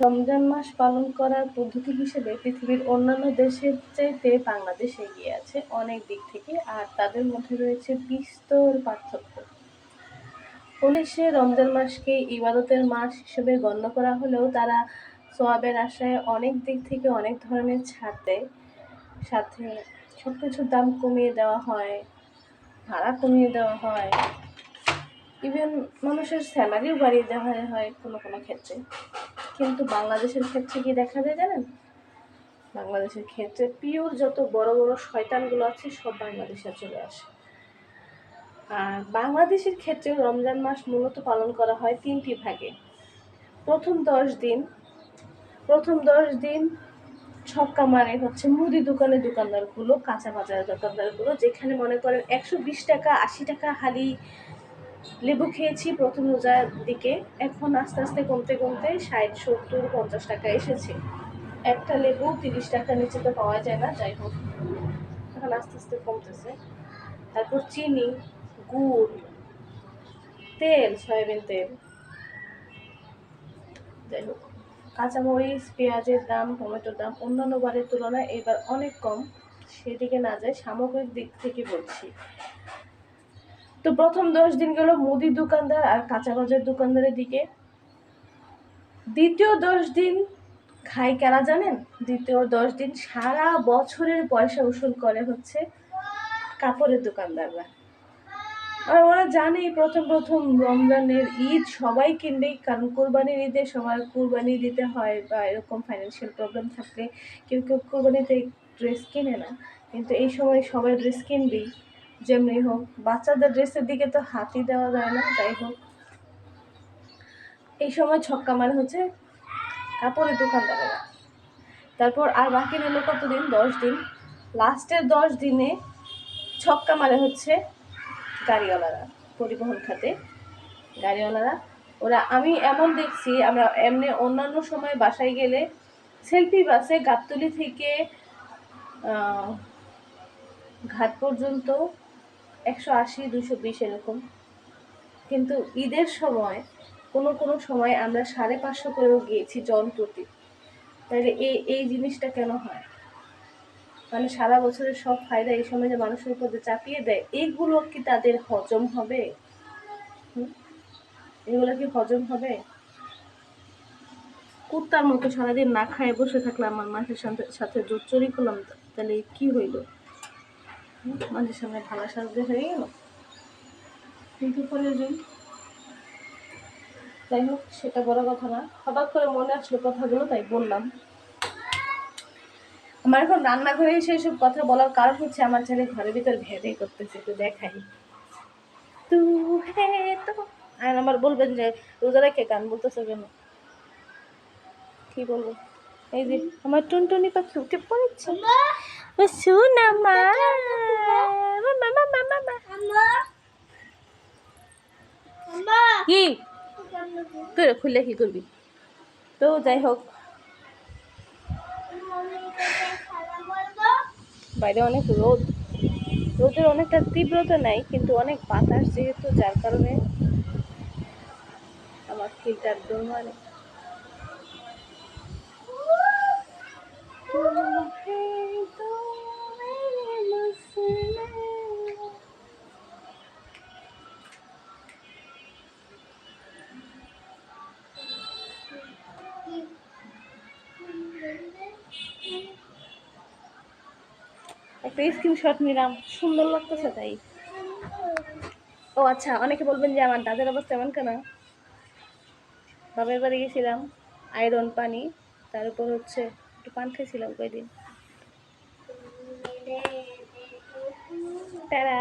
রমজান মাস পালন করার পদ্ধতি হিসেবে পৃথিবীর অন্যান্য দেশের চাইতে বাংলাদেশ এগিয়ে আছে অনেক দিক থেকে, আর তাদের মধ্যে রয়েছে বিস্তর পার্থক্য। পুলিশে রমজান মাসকে ইবাদতের মাস হিসেবে গণ্য করা হলেও তারা সোয়াবের আশায় অনেক দিক থেকে অনেক ধরনের ছাড় দেয়। সাথে সব কিছুর দাম কমিয়ে দেওয়া হয়, ভাড়া কমিয়ে দেওয়া হয়। ইভেন মানুষের স্যালারিও বাড়িয়ে দেওয়া হয় কোনো কোনো ক্ষেত্রে। কিন্তু বাংলাদেশের ক্ষেত্রে কি দেখা যায় জানেন? বাংলাদেশের ক্ষেত্রে পিওর যত বড় বড় শয়তানগুলো আছে, সব বাংলাদেশে চলে আসে। আর বাংলাদেশের ক্ষেত্রে রমজান মাস মূলত পালন করা হয় তিনটি ভাগে। প্রথম দশ দিন, প্রথম দশ দিন ছক্কা মারে হচ্ছে মুদি দোকানের দোকানদারগুলো, কাঁচা বাজারের দোকানদারগুলো, যেখানে মনে করেন একশো বিশ টাকা, আশি টাকা হালি লেবু খেয়েছি প্রথম রোজার দিকে। এখন আস্তে আস্তে কমতে কমতে ষাট, সত্তর, পঞ্চাশ টাকা এসেছে। একটা লেবু তিরিশ টাকার নিচে তো পাওয়া যায় না, যাই হোক। এখন আস্তে আস্তে কমতেছে। তারপর চিনি, গুড়, তেল, সয়াবিন তেল। যাই হোক, কাঁচামরিচ, পেঁয়াজের দাম, টমেটোর দাম অন্যান্য বারের তুলনায় এবার অনেক কম। সেদিকে না যায় সামগ্রিক দিক থেকে বলছি। তো প্রথম দশ দিন গেল মুদির দোকানদার আর কাঁচা বাজার দোকানদারের দিকে। দ্বিতীয় দশ দিন খাই কারা জানেন? দ্বিতীয় দশ দিন সারা বছরের পয়সা উসুল করে হচ্ছে কাপড়ের দোকানদাররা। আর ওরা জানে প্রথম প্রথম রমজানের ঈদ সবাই কিনবেই, কারণ কোরবানির ঈদে সবার কোরবানি দিতে হয় বা এরকম ফাইন্যান্সিয়াল প্রবলেম থাকলে কেউ কেউ কোরবানিতে ড্রেস কিনে না। কিন্তু এই সময় সবাই ড্রেস কিনবেই। যেমনি হোক, বাচ্চাদের ড্রেসের দিকে তো হাতই দেওয়া যায় না, যাই হোক। এই সময় ছক্কা মানে হচ্ছে কাপড়ের দোকানদারেরা। তারপর আর বাকি রইল কতদিন? দশ দিন। লাস্টের দশ দিনে ছক্কা মারে হচ্ছে গাড়িওয়ালারা, পরিবহন খাতে গাড়িওয়ালারা। ওরা, আমি এমন দেখছি, আমরা এমনি অন্যান্য সময় বাসায় গেলে সেলফি বাসে গাবতলি থেকে ঘাট পর্যন্ত একশো আশি দুশো বিশ এরকম। কিন্তু ঈদের সময়, কোনো কোনো সময় আমরা সাড়ে পাঁচশো করেও গিয়েছি জন প্রতি তাহলে এই এই জিনিসটা কেন হয়? মানে সারা বছরের সব ফায়দা এই সময় যে মানুষের উপর চাপিয়ে দেয় এইগুলো কি তাদের হজম হবে? এগুলো কি হজম হবে? কুত্তার মতো সারাদিন না খায়, বসে থাকলে আমার মাসের সাথে সাথে জোর চুরি করলাম, তাহলে কি হইল? মাঝের সামনে ভালো সাজতে হয়ে গেল। কিন্তু প্রয়োজন যাই হোক, সেটা বড় কথা না। হঠাৎ করে মনে আসলো কথাগুলো, তাই বললাম। আমার এখন রান্নাঘরে এসে সব কথা বলার কারণ হচ্ছে আমার ছেলে ঘরের ভিতর ভেদে করতেছে, একটু দেখাই। তু হে তো। আর আমার বলবেন যে, রোজা রেখে গান বলতেছে কেন? কি বলব? এই যে আমার টুনটুনি পাখি উঠে পড়েছে। ও শুনা মামা কি? তুই খুললে কি করবি? তো যাই হোক। বাইরে অনেক রোদ। রোদের অনেকটা তীব্রতা নাই কিন্তু অনেক বাতাস যেহেতু যার কারণে আমার ফিল্টার দোল মানে একটা স্ক্রিনশট নিলাম। সুন্দর লাগতেছে তাই। ও আচ্ছা অনেকে বলবেন যে আমার দাদার অবস্থা এমন কেন? বাবার বাড়ি গেছিলাম, আয়রন পানি, তার উপর হচ্ছে একটু পান খেয়েছিলাম কয়েকদিন তারা